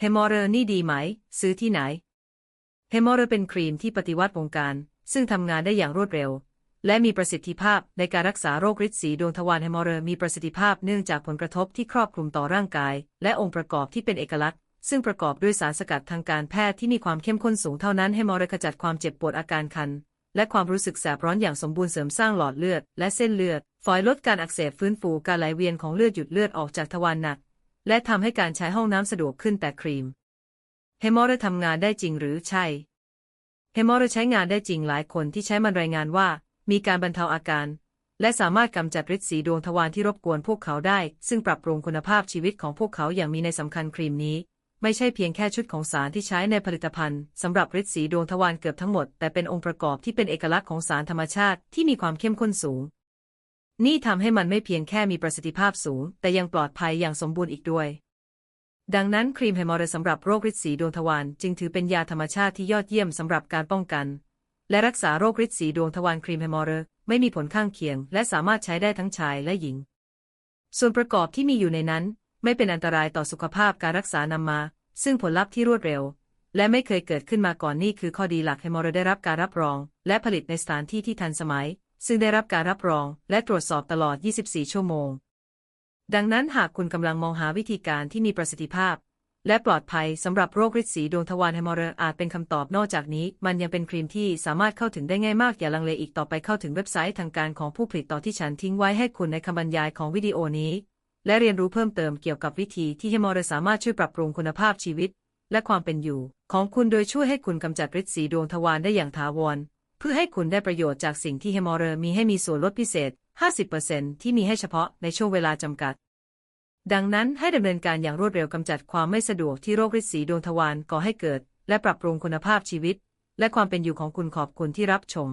เฮมอเรอร์นี่ดีไหม ซื้อที่ไหน เฮมอเรอร์เป็นครีมที่ปฏิวัติวงการ ซึ่งทำงานได้อย่างรวดเร็ว และมีประสิทธิภาพในการรักษาโรคฤทธิ์สีดวงทวารเฮมอเรอร์มีประสิทธิภาพเนื่องจากผลกระทบที่ครอบคลุมต่อร่างกาย และองค์ประกอบที่เป็นเอกลักษณ์ ซึ่งประกอบด้วยสารสกัดทางการแพทย์ที่มีความเข้มข้นสูงเท่านั้นเฮมอเรอร์ขจัดความเจ็บปวดอาการคัน และความรู้สึกแสบร้อนอย่างสมบูรณ์เสริมสร้างหลอดเลือด และเส้นเลือด ฝอยลดการอักเสบฟื้นฟูการไหลเวียนของเลือดหยุดเลือดออกจากทวารหนัก และทำให้การใช้ห้องน้ำสะดวกขึ้นแต่ครีมเฮมอร์ทำงานได้จริงหรือใช่เฮมรอร์ใช้งานได้จริงหลายคนที่ใช้มันรายงานว่า มีการบรรเทาอาการ และสามารถกำจัดฤทธิ์สีดวงทวารที่รบกวนพวกเขาได้ ซึ่งปรับปรุงคุณภาพชีวิตของพวกเขาอย่างมีในสำคัญครีมนี้ ไม่ใช่เพียงแค่ชุดของสารที่ใช้ในผลิตภัณฑ์สำหรับฤทธิ์สีดวงทวารเกือบทั้งหมด แต่เป็นองค์ประกอบที่เป็นเอกลักษณ์ของสารธรรมชาติที่มีความเข้มข้นสูง นี่ทำให้มันไม่เพียงแค่มีประสิทธิภาพสูง แต่ยังปลอดภัยอย่างสมบูรณ์อีกด้วย ดังนั้นครีมเฮมอเรสำหรับโรคฤทธิ์สีดวงทวารจึงถือเป็นยาธรรมชาติที่ยอดเยี่ยมสำหรับการป้องกัน และรักษาโรคฤทธิ์สีดวงทวารครีมเฮมอเรไม่มีผลข้างเคียง และสามารถใช้ได้ทั้งชายและหญิง ส่วนประกอบที่มีอยู่ในนั้น ไม่เป็นอันตรายต่อสุขภาพการรักษานำมา ซึ่งผลลัพธ์ที่รวดเร็ว และไม่เคยเกิดขึ้นมาก่อนนี่คือข้อดีหลักเฮมอเรได้รับการรับรอง และผลิตในสถานที่ที่ทันสมัย ซึ่งได้รับการรับรองและตรวจสอบตลอด 24 ชั่วโมง ดังนั้นหากคุณกำลังมองหาวิธีการที่มีประสิทธิภาพ และปลอดภัยสำหรับโรคฤทธิ์สีดวงทวารเฮมอเรอาจเป็นคำตอบนอกจากนี้ มันยังเป็นครีมที่สามารถเข้าถึงได้ง่ายมากอย่าลังเลอีกต่อไปเข้าถึงเว็บไซต์ทางการของผู้ผลิตต่อที่ฉันทิ้งไว้ให้คุณในคำบรรยายของวิดีโอนี้ และเรียนรู้เพิ่มเติมเกี่ยวกับวิธีที่เฮมอเรสามารถช่วยปรับปรุงคุณภาพชีวิต และความเป็นอยู่ ของคุณโดยช่วยให้คุณกำจัดฤทธิ์สีดวงทวารได้อย่างถาวร เพื่อให้คุณได้ประโยชน์จากสิ่งที่เฮมอเรมีให้มีส่วนลดพิเศษ 50%ที่มีให้เฉพาะในช่วงเวลาจำกัด ดังนั้นให้ดำเนินการอย่างรวดเร็วกำจัดความไม่สะดวกที่โรคฤทธิ์สีดวงทวารก่อให้เกิด และปรับปรุงคุณภาพชีวิต และความเป็นอยู่ของคุณขอบคุณที่รับชม